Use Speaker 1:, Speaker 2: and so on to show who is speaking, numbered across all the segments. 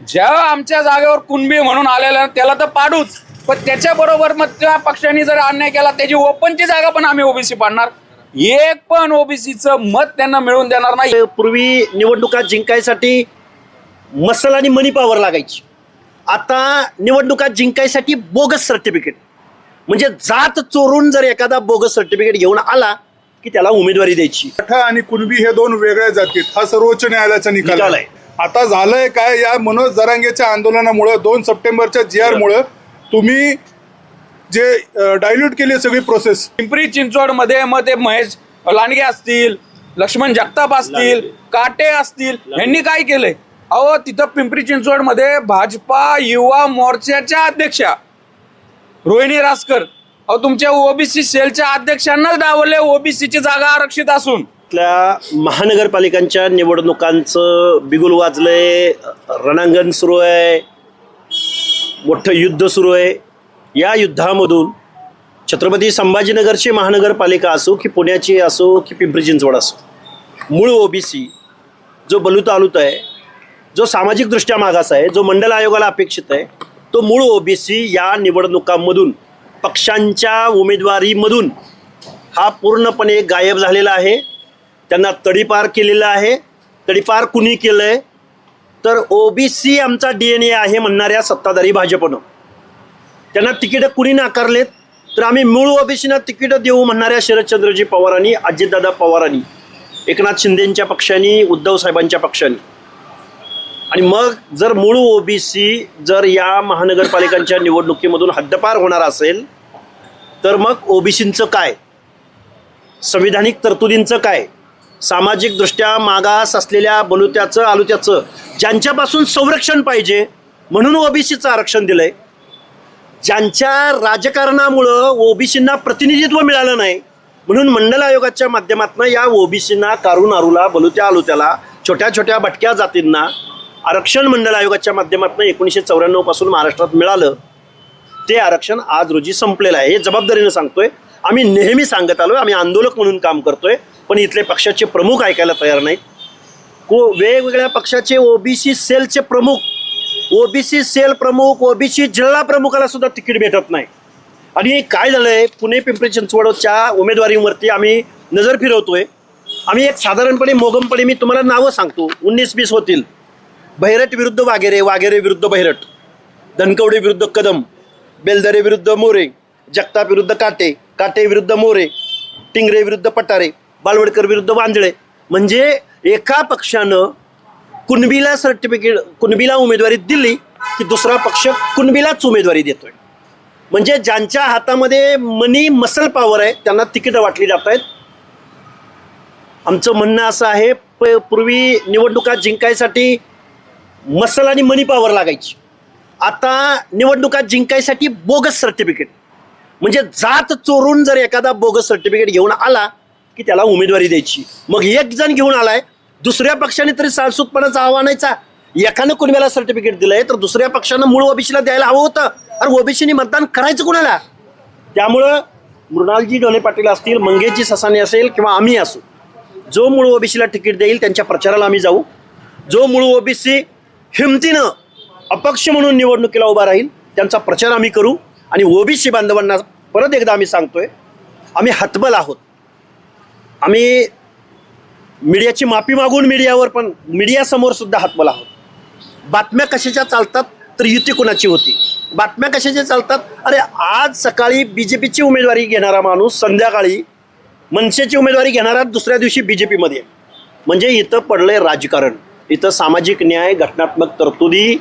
Speaker 1: ज्या आमच्या जागेवर कुणबी म्हणून आलेला त्याला तर पाडूच. पण त्याच्या बरोबर मग त्या पक्षांनी जर अन्याय केला त्याची ओपनची जागा पण आम्ही ओबीसी पाडणार. एक पण ओबीसीचं मत त्यांना मिळून देणार नाही.
Speaker 2: पूर्वी निवडणुका जिंकायसाठी मसल आणि मनी पॉवर लागायची. आता निवडणुका जिंकायसाठी बोगस सर्टिफिकेट म्हणजे जात चोरून जर एखादा बोगस सर्टिफिकेट घेऊन आला की त्याला उमेदवारी द्यायची.
Speaker 3: आणि कुणबी हे दोन वेगळ्या जातीत. हा सर्वोच्च न्यायालयाचा निकाल आहे. आता झालंय काय या मनोज जरांगेच्या आंदोलनामुळे दोन सप्टेंबरच्या जी आर मुळे तुम्ही जे डायल्यूट केली सगळी प्रोसेस
Speaker 1: पिंपरी चिंचवडमध्ये मग ते महेश लांडगे असतील लक्ष्मण जगताप असतील काटे असतील यांनी काय केलंय? अहो तिथं पिंपरी चिंचवडमध्ये भाजपा युवा मोर्चाच्या अध्यक्षा रोहिणी रासकर अहो तुमच्या ओबीसी सेलच्या अध्यक्षांनाच डावलले ओबीसीची जागा आरक्षित असून.
Speaker 2: राज्यातल्या महानगरपालिकांच्या निवडणुकांचं बिगुल वाजलंय रणांगण सुरू आहे मोठं युद्ध सुरू आहे. या युद्धामधून छत्रपती संभाजीनगरची महानगरपालिका असो की पुण्याची असो की पिंपरी चिंचवड असो मूळ ओबीसी जो बलुतालुत आहे जो सामाजिकदृष्ट्या मागास आहे जो मंडल आयोगाला अपेक्षित आहे तो मूळ ओबीसी या निवडणुकांमधून पक्षांच्या उमेदवारीमधून हा पूर्णपणे गायब झालेला आहे. त्यांना तडीपार केलेलं आहे. तडीपार कुणी केलं आहे तर ओबीसी आमचा डी एन ए आहे म्हणणाऱ्या सत्ताधारी भाजपनं. त्यांना तिकीटं कुणी नाकारलेत? तर आम्ही मूळ ओबीसीना तिकीटं देऊ म्हणणाऱ्या शरदचंद्रजी पवारांनी अजितदादा पवारांनी एकनाथ शिंदेंच्या पक्षांनी उद्धव साहेबांच्या पक्षांनी. आणि मग जर मूळ ओबीसी जर या महानगरपालिकांच्या निवडणुकीमधून हद्दपार होणार असेल तर मग ओबीसींचं काय? संविधानिक तरतुदींचं काय? सामाजिकदृष्ट्या मागास असलेल्या बलुत्याचं आलुत्याचं ज्यांच्यापासून संरक्षण पाहिजे म्हणून ओबीसीचं आरक्षण दिलं आहे ज्यांच्या राजकारणामुळं ओबीसींना प्रतिनिधित्व मिळालं नाही म्हणून मंडल आयोगाच्या माध्यमातून या ओबीसींना कारून आरूला बलुत्या आलुत्याला छोट्या छोट्या भटक्या जातींना आरक्षण मंडल आयोगाच्या माध्यमातून एकोणीसशे चौऱ्याण्णवपासून महाराष्ट्रात मिळालं. ते आरक्षण आज रोजी संपलेलं आहे. हे जबाबदारीनं सांगतोय. आम्ही नेहमी सांगत आलो आम्ही आंदोलक म्हणून काम करतोय. पण इथले पक्षाचे प्रमुख ऐकायला तयार नाहीत. को वेगवेगळ्या पक्षाचे ओबीसी सेलचे प्रमुख ओबीसी सेल प्रमुख ओबीसी जिल्हा प्रमुखाला सुद्धा तिकीट भेटत नाही. आणि काय झालंय पुणे पिंपरी चिंचवडच्या उमेदवारीवरती आम्ही नजर फिरवतोय. आम्ही एक साधारणपणे मोगमपणे मी तुम्हाला नावं सांगतो. उन्नीस वीस होतील. भैरट विरुद्ध वाघेरे वाघेरे विरुद्ध भैरट. धनकवडे विरुद्ध कदम. बेलदरे विरुद्ध मोरे. जगताप विरुद्ध काटे. काटे विरुद्ध मोरे. टिंगरे विरुद्ध पटारे. बालवडकर विरुद्ध वांजळे. म्हणजे एका पक्षानं कुणबीला सर्टिफिकेट कुणबीला उमेदवारी दिली की दुसरा पक्ष कुणबीलाच उमेदवारी देतोय. म्हणजे ज्यांच्या हातामध्ये मनी मसल पॉवर आहे त्यांना तिकीटं वाटली जात आहेत आमचं म्हणणं असं आहे प- पूर्वी निवडणुका जिंकायसाठी मसल आणि मनी पॉवर लागायची. आता निवडणुका जिंकायसाठी बोगस सर्टिफिकेट म्हणजे जात चोरून जर एखादा बोगस सर्टिफिकेट घेऊन आला की त्याला उमेदवारी द्यायची. मग एक जण घेऊन आलाय दुसऱ्या पक्षाने तरी सालसूतपणाचा आव्हानायचा एकानं कुणब्याला सर्टिफिकेट दिलंय तर दुसऱ्या पक्षानं मूळ ओबीसीला द्यायला हवं होतं. अरे ओबीसीने मतदान करायचं कुणाला? त्यामुळं मृणालजी डोले पाटील असतील मंगेशजी ससाने असेल किंवा आम्ही असू जो मूळ ओबीसीला तिकीट देईल त्यांच्या प्रचाराला आम्ही जाऊ. जो मूळ ओबीसी हिमतीनं अपक्ष म्हणून निवडणुकीला उभा राहील त्यांचा प्रचार आम्ही करू. आणि ओबीसी बांधवांना परत एकदा आम्ही सांगतोय आम्ही हतबल आहोत. आम्ही मीडियाची माफी मागून मीडियावर पण मीडियासमोर सुद्धा हतबल आहोत. बातम्या कशाच्या चालतात तर युती कुणाची होती? बातम्या कशाच्या चालतात? अरे आज सकाळी बी जे पीची उमेदवारी घेणारा माणूस संध्याकाळी मनसेची उमेदवारी घेणारा दुसऱ्या दिवशी बी जे पीमध्ये म्हणजे इथं पडलंय राजकारण. इथं सामाजिक न्याय घटनात्मक तरतुदी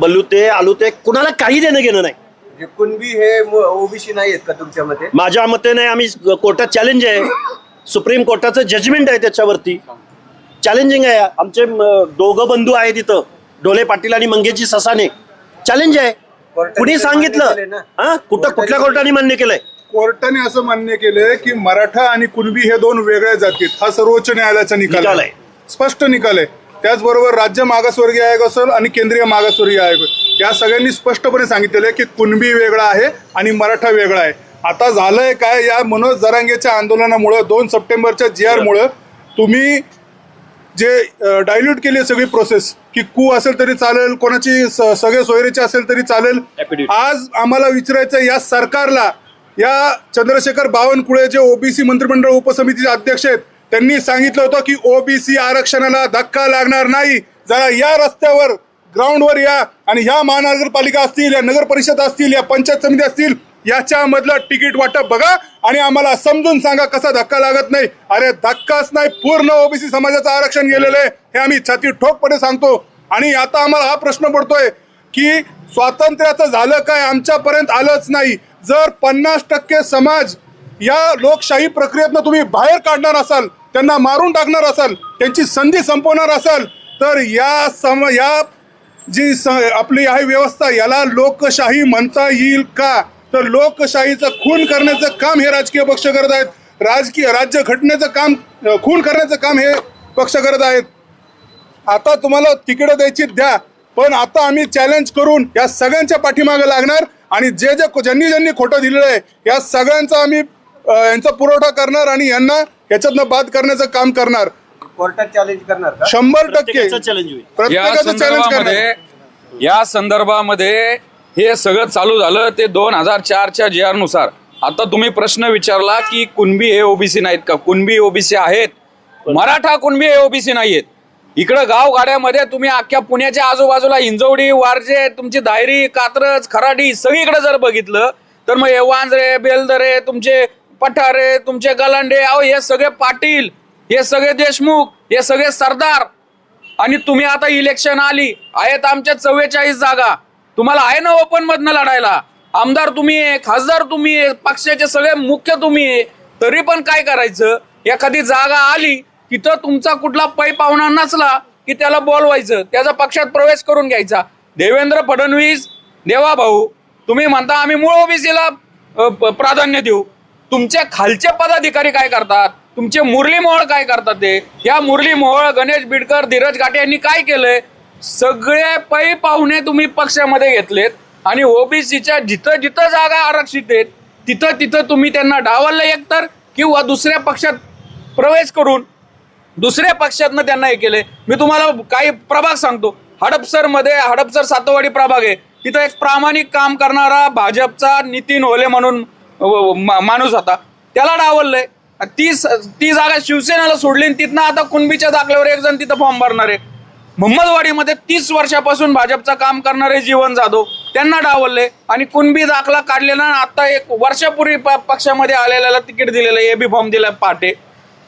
Speaker 2: बलुते आलुते कुणाला काही देणं घेणं नाही.
Speaker 4: जे कुणबी हे ओबीसी नाही आहेत का तुमच्या मते?
Speaker 2: माझ्या मते नाही आम्ही कोर्टात चॅलेंज आहे. सुप्रीम कोर्टाचं जजमेंट आहे त्याच्यावरती. चॅलेंजिंग आहे. आमचे दोघं बंधू आहेत इथं. डोले पाटील आणि मंगेशजी ससाने. चॅलेंज आहे. कुणी सांगितलं. हा? कुठं
Speaker 4: कोर्टाने-
Speaker 2: कुठल्या कोर्टाने मान्य केलंय?
Speaker 3: कोर्टाने असं मान्य केलंय की मराठा आणि कुणबी हे दोन वेगळ्या जातीत. हा सर्वोच्च न्यायालयाचा निकाल
Speaker 2: निकाल
Speaker 3: आहे
Speaker 2: आहे.
Speaker 3: स्पष्ट निकाल आहे. त्याचबरोबर राज्य मागासवर्गीय आयोग असेल आणि केंद्रीय मागासवर्गीय आयोग. या सगळ्यांनी स्पष्टपणे सांगितलेलं आहे की कुणबी वेगळा आहे आणि मराठा वेगळा आहे. आता झालंय काय या मनोज जरांगेच्या आंदोलनामुळं दोन सप्टेंबरच्या जी आरमुळं तुम्ही जे डायल्यूट केली सगळी प्रोसेस की कू असेल तरी चालेल कोणाची सगळे सोयरीचे असेल तरी चालेल. आज आम्हाला विचारायचं या सरकारला या चंद्रशेखर बावनकुळे जे ओबीसी मंत्रिमंडळ उपसमितीचे अध्यक्ष आहेत त्यांनी सांगितलं होतं की ओबीसी आरक्षणाला धक्का लागणार नाही जरा या रस्त्यावर ग्राउंडवर या आणि ह्या महानगरपालिका असतील या नगर परिषद असतील या पंचायत समिती असतील याच्यामधलं तिकीट वाटप बघा आणि आम्हाला समजून सांगा कसा धक्का लागत नाही. अरे धक्काच नाही पूर्ण ओबीसी समाजाचं आरक्षण गेलेलं आहे. हे आम्ही छाती ठोकपणे सांगतो. आणि आता आम्हाला हा प्रश्न पडतोय की स्वातंत्र्याचं झालं काय आमच्यापर्यंत आलंच नाही. जर पन्नास टक्के समाज या लोकशाही प्रक्रियेतनं तुम्ही बाहेर काढणार असाल त्यांना मारून टाकणार असाल त्यांची संधी संपवणार असाल तर या सम या जी स आपली आहे व्यवस्था याला लोकशाही म्हणता येईल का? तर लोकशाहीचं खून करण्याचं काम हे राजकीय पक्ष करत आहेत. राजकीय राज्य घटनेचं काम खून करण्याचं काम हे पक्ष करत आहेत. आता तुम्हाला तिकीटं द्यायची द्या पण आता आम्ही चॅलेंज करून या सगळ्यांच्या पाठीमागे लागणार आणि जे जे ज्यांनी ज्यांनी खोटं दिलेलं आहे या सगळ्यांचा आम्ही यांचा पुरवठा करणार आणि यांना याच्यातनं बाद करण्याचं काम करणार.
Speaker 4: कोर्टात चॅलेंज करणार
Speaker 3: शंभर टक्के.
Speaker 2: चॅलेंज होईल.
Speaker 1: या
Speaker 3: प्रत्येकाचं चॅलेंज करणार
Speaker 1: या संदर्भामध्ये हे सगळं चालू झालं ते दोन हजार चारच्या जे आरनुसार. आता तुम्ही प्रश्न विचारला की कुणबी हे ओबीसी नाहीत का? कुणबी ओबीसी आहेत? मराठा कुणबी हे ओबीसी नाहीयेत? इकडं गाव गाड्यामध्ये तुम्ही अख्ख्या पुण्याच्या आजूबाजूला हिंजवडी वारजे तुमची दायरी कात्रज खराडी सगळीकडे जर बघितलं तर मग हे वांजरे बेलदरे तुमचे पठारे तुमचे गलांडे अहो हे सगळे पाटील हे सगळे देशमुख हे सगळे सरदार. आणि तुम्ही आता इलेक्शन आली आहेत आमच्या चव्वेचाळीस जागा. तुम्हाला आहे ना ओपन मधनं लढायला? आमदार तुम्ही आहे खासदार तुम्ही आहे पक्षाचे सगळे मुख्य तुम्ही आहे. तरी पण काय करायचं? एखादी जागा आली तिथं तुमचा कुठला पै पाहुणा नसला की त्याला बोलवायचं. त्याचा पक्षात प्रवेश करून घ्यायचा. देवेंद्र फडणवीस देवा भाऊ तुम्ही म्हणता आम्ही मूळ ओबीसीला प्राधान्य देऊ. तुमचे खालचे पदाधिकारी काय करतात? तुमचे मुरली मोहोळ काय करतात ते? या मुरली मोहोळ गणेश बिडकर धीरज घाटे यांनी काय केलंय? सगळे पै पाहुणे तुम्ही पक्षामध्ये घेतलेत आणि ओबीसीच्या जिथं जिथं जागा आरक्षित आहेत तिथं तिथं तुम्ही त्यांना डावललं एकतर किंवा दुसऱ्या पक्षात प्रवेश करून दुसऱ्या पक्षातनं त्यांना हे केले मी तुम्हाला काही प्रभाग सांगतो. हडपसरमध्ये हडपसर सातवाडी प्रभाग आहे. तिथं एक प्रामाणिक काम करणारा भाजपचा नितीन होले म्हणून मा- माणूस होता. त्याला डावललंय. ती स- ती जागा शिवसेनेला सोडली तिथनं आता कुणबीच्या दाखल्यावर एक जण तिथं फॉर्म भरणार आहे. मोहम्मदवाडीमध्ये तीस वर्षापासून भाजपचं काम करणारे जीवन जाधव त्यांना डावलले आणि कुणबी दाखला काढलेला आता एक वर्षापूर्वी पक्षामध्ये आलेल्याला तिकीट दिलेलं ए बी फॉर्म दिला पहाटे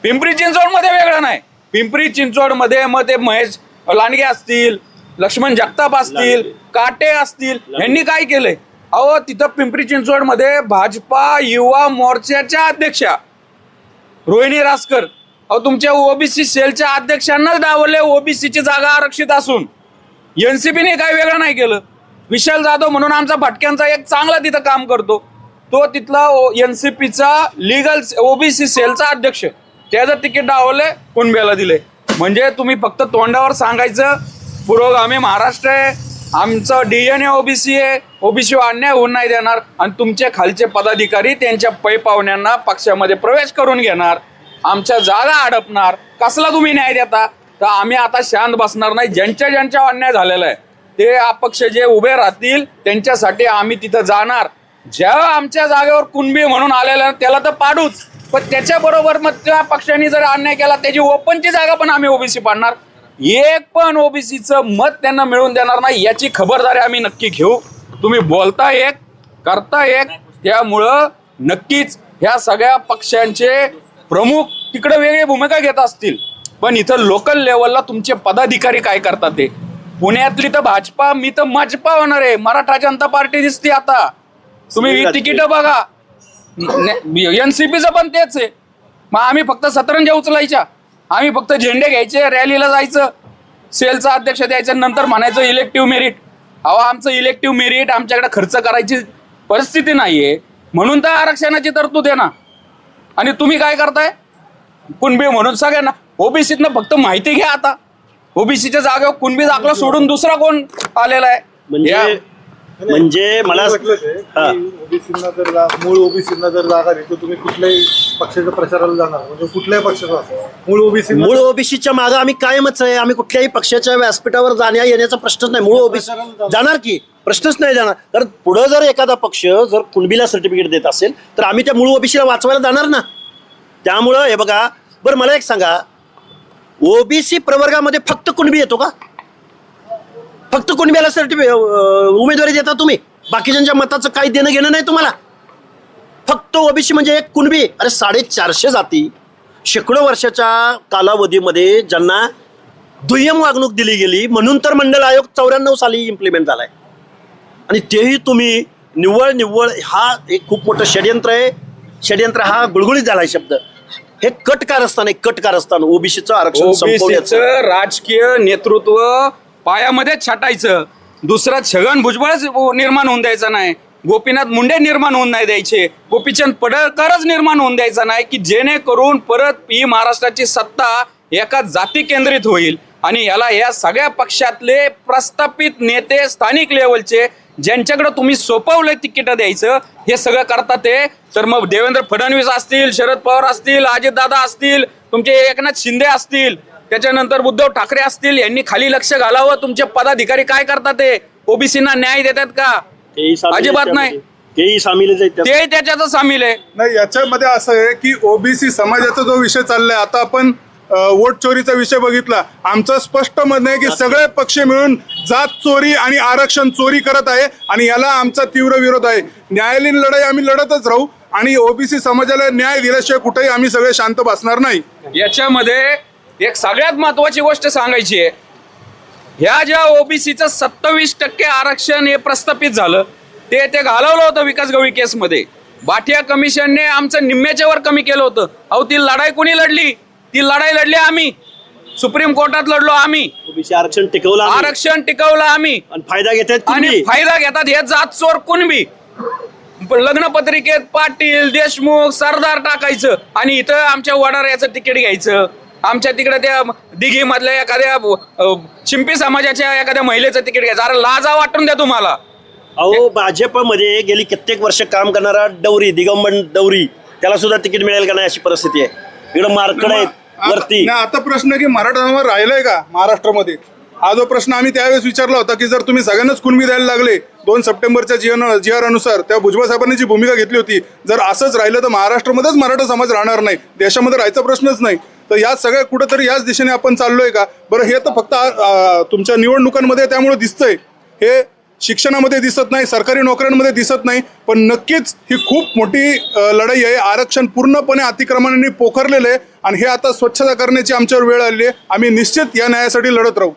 Speaker 1: पिंपरी चिंचवडमध्ये वेगळं नाही. पिंपरी चिंचवडमध्ये मग ते महेश लांडगे असतील लक्ष्मण जगताप असतील काटे असतील यांनी काय केलंय? अहो तिथं पिंपरी चिंचवडमध्ये भाजपा युवा मोर्चाच्या अध्यक्षा रोहिणी रासकर अहो तुमच्या ओबीसी सेलच्या अध्यक्षांनाच डावलले ओबीसीची जागा आरक्षित असून. एनसीपीने काही वेगळं नाही केलं. विशाल जाधव म्हणून आमचा भटक्यांचा एक चांगला तिथं काम करतो. तो तिथला एनसीपीचा लिगल ओबीसी सेलचा अध्यक्ष. त्याचं तिकीट डावले कुणब्याला दिले म्हणजे तुम्ही फक्त तोंडावर सांगायचं पुरोगामी महाराष्ट्र आहे आमचं डीएनए ओबीसी आहे ओबीसी अन्याय होऊन नाही देणार आणि तुमचे खालचे पदाधिकारी त्यांच्या पै पाहुण्यांना पक्षामध्ये प्रवेश करून घेणार. आमच्या जागा अडपणार. कसला तुम्ही न्याय देता? तर आम्ही आता शांत बसणार नाही. ज्यांच्या ज्यांच्या अन्याय झालेला आहे ते अपक्ष जे उभे राहतील त्यांच्यासाठी आम्ही तिथं जाणार. ज्या आमच्या जागेवर कुणबी म्हणून आलेला आहे, त्याला तर पाडूच. पण त्याच्याबरोबर मग त्या पक्षांनी जर अन्याय केला त्याची ओपनची जागा पण आम्ही ओबीसी पाडणार. एक पण ओबीसीचं मत त्यांना मिळून देणार नाही याची खबरदारी आम्ही नक्की घेऊ. तुम्ही बोलता एक करता एक त्यामुळं नक्कीच ह्या सगळ्या पक्षांचे प्रमुख तिकडे वेगळी भूमिका घेत असतील. पण इथं लोकल लेवलला तुमचे पदाधिकारी काय करतात ते? पुण्यातली तर भाजपा मी तर भाजपा होणार आहे. मराठा जनता पार्टी दिसते आता. तुम्ही तिकीट बघा. एनसीपीचं पण तेच आहे. मग आम्ही फक्त सतरंजा उचलायच्या. आम्ही फक्त झेंडे घ्यायचे रॅलीला जायचं. सेलचा अध्यक्ष द्यायचं नंतर म्हणायचं इलेक्टिव्ह मेरिट अहो आमचं इलेक्टिव्ह मेरिट आमच्याकडे खर्च करायची परिस्थिती नाहीये. म्हणून तर आरक्षणाची तरतूद आहे ना. आणि तुम्ही काय करताय? कुणबी म्हणून सगळ्यांना. ओबीसीतनं फक्त माहिती घ्या आता. ओबीसीच्या जागेवर कुणबी दाखला सोडून दुसरा कोण आलेला आहे?
Speaker 2: म्हणजे म्हणजे मला हा.
Speaker 5: ओबीसीना जर जा- मूळ ओबीसीना जर जागा दिली तर तुम्ही कुठल्याही पक्षाच्या प्रचाराला जाणार. म्हणजे कुठल्याही पक्षाचा असो. मूळ ओबीसी
Speaker 2: मूळ ओबीसीच्या मागे आम्ही कायमच आहे. आम्ही कुठल्याही पक्षाच्या व्यासपीठावर जाण्या येण्याचा प्रश्नच नाही. मूळ ओबीसी जाणार की? प्रश्नच नाही जाणार. कारण पुढं जर एखादा पक्ष जर कुणबीला सर्टिफिकेट देत असेल तर आम्ही त्या मूळ ओबीसीला वाचवायला जाणार ना. त्यामुळं हे बघा बरं मला एक सांगा. ओबीसी प्रवर्गामध्ये फक्त कुणबी येतो का? फक्त कुणबीला सर्टिफिकेट उमेदवारी देता तुम्ही? बाकीच्यांच्या मताचं काही देणं घेणं नाही तुम्हाला? फक्त ओबीसी म्हणजे एक कुणबी. अरे साडेचारशे जाती. शेकडो वर्षाच्या कालावधीमध्ये ज्यांना दुय्यम वागणूक दिली गेली म्हणून तर मंडळ आयोग चौऱ्याण्णव साली इम्प्लिमेंट झालाय. आणि तेही तुम्ही निव्वळ निव्वळ हा एक खूप मोठं षडयंत्र आहे. षडयंत्र हा गुळगुळीत झालाय शब्द. हे कट कारस्थान आहे कट कारस्थान ओबीसीचं आरक्षण
Speaker 1: राजकीय नेतृत्व पायामध्ये छाटायचं. दुसरा छगन भुजबळच निर्माण होऊन द्यायचा नाही. गोपीनाथ मुंडे निर्माण होऊन नाही द्यायचे. गोपीचंद पडळकरच निर्माण होऊन द्यायचा नाही की जेणेकरून परत ही महाराष्ट्राची सत्ता एका जाती केंद्रित होईल. आणि याला या सगळ्या पक्षातले प्रस्थापित नेते स्थानिक लेवलचे ज्यांच्याकडे तुम्ही सोपवलंय तिकीट द्यायचं हे सगळं करतात ते. तर मग देवेंद्र फडणवीस असतील शरद पवार असतील अजितदादा असतील तुमचे एकनाथ शिंदे असतील त्याच्यानंतर उद्धव ठाकरे असतील यांनी खाली लक्ष घालावं. तुमचे पदाधिकारी काय करतात ते? ओबीसीना न्याय देतात का?
Speaker 2: सामील
Speaker 1: अजिबात नाही.
Speaker 2: तेही त्यात.
Speaker 1: ते त्याच्यातच सामील आहे.
Speaker 3: नाही याच्यामध्ये असं आहे की ओबीसी समाजाचा जो विषय चाललाय आता आपण वोट चोरीचा विषय बघितला. आमचं स्पष्ट म्हणणं आहे की सगळे पक्ष मिळून जात चोरी आणि आरक्षण चोरी करत आहे आणि याला आमचा तीव्र विरोध आहे. न्यायालयीन लढाई आम्ही लढतच राहू आणि ओबीसी समाजाला न्याय दिल्याशिवाय कुठेही आम्ही सगळे शांत बसणार नाही.
Speaker 1: याच्यामध्ये एक सगळ्यात महत्वाची गोष्ट सांगायची आहे. ह्या ज्या ओबीसीचं सत्तावीस टक्के आरक्षण हे प्रस्थापित झालं ते ते घालवलं होतं विकास गवळी केसमध्ये. बाठिया कमिशनने आमचं निम्म्याच्या वर कमी केलं होतं. अहो ती लढाई कोणी लढली? ती लढाई लढली आम्ही. सुप्रीम कोर्टात लढलो आम्ही.
Speaker 2: ओबीसी आरक्षण टिकवलं.
Speaker 1: आरक्षण टिकवलं आम्ही.
Speaker 2: फायदा घेतात
Speaker 1: आणि फायदा घेतात हे जात चोर कुणबी लग्न पत्रिकेत पाटील देशमुख सरदार टाकायचं आणि इथं आमच्या वडाऱ्याचं तिकीट घ्यायचं. आमच्या तिकडे त्या दिघी मधल्या एखाद्या शिंपी समाजाच्या एखाद्या महिलेचं तिकीट घ्यायचं. अरे लाजा वाटून द्या तुम्हाला.
Speaker 2: अहो भाजपमध्ये गेली कित्येक वर्ष काम करणारा डवरी दिगंबन डवरी त्याला सुद्धा तिकीट मिळेल का नाही अशी परिस्थिती आहे. इकडे मार्कड आहेत वरती.
Speaker 3: नाही, आता प्रश्न की मराठा समाज राहिलाय का महाराष्ट्रामध्ये? हा जो प्रश्न आम्ही त्यावेळेस विचारला होता की जर तुम्ही सगळ्यांनाच कुणबी द्यायला लागले दोन सप्टेंबरच्या जीवन जी आर अनुसार त्या भुजबळ साहेबांनी जी भूमिका घेतली होती जर असंच राहिलं तर महाराष्ट्रामध्येच मराठा समाज राहणार नाही. देशामध्ये राहायचा प्रश्नच नाही. तर या सगळ्या कुठंतरी याच दिशेने आपण चाललोय का? बरं हे तर फक्त तुमच्या निवडणुकांमध्ये त्यामुळे दिसतंय. हे शिक्षणामध्ये दिसत नाही सरकारी नोकऱ्यांमध्ये दिसत नाही पण नक्कीच ही खूप मोठी लढाई आहे. आरक्षण पूर्णपणे अतिक्रमणाने पोखरलेलं आहे आणि हे आता स्वच्छता करण्याची आमच्यावर वेळ आली आहे. आम्ही निश्चित या न्यायासाठी लढत राहू.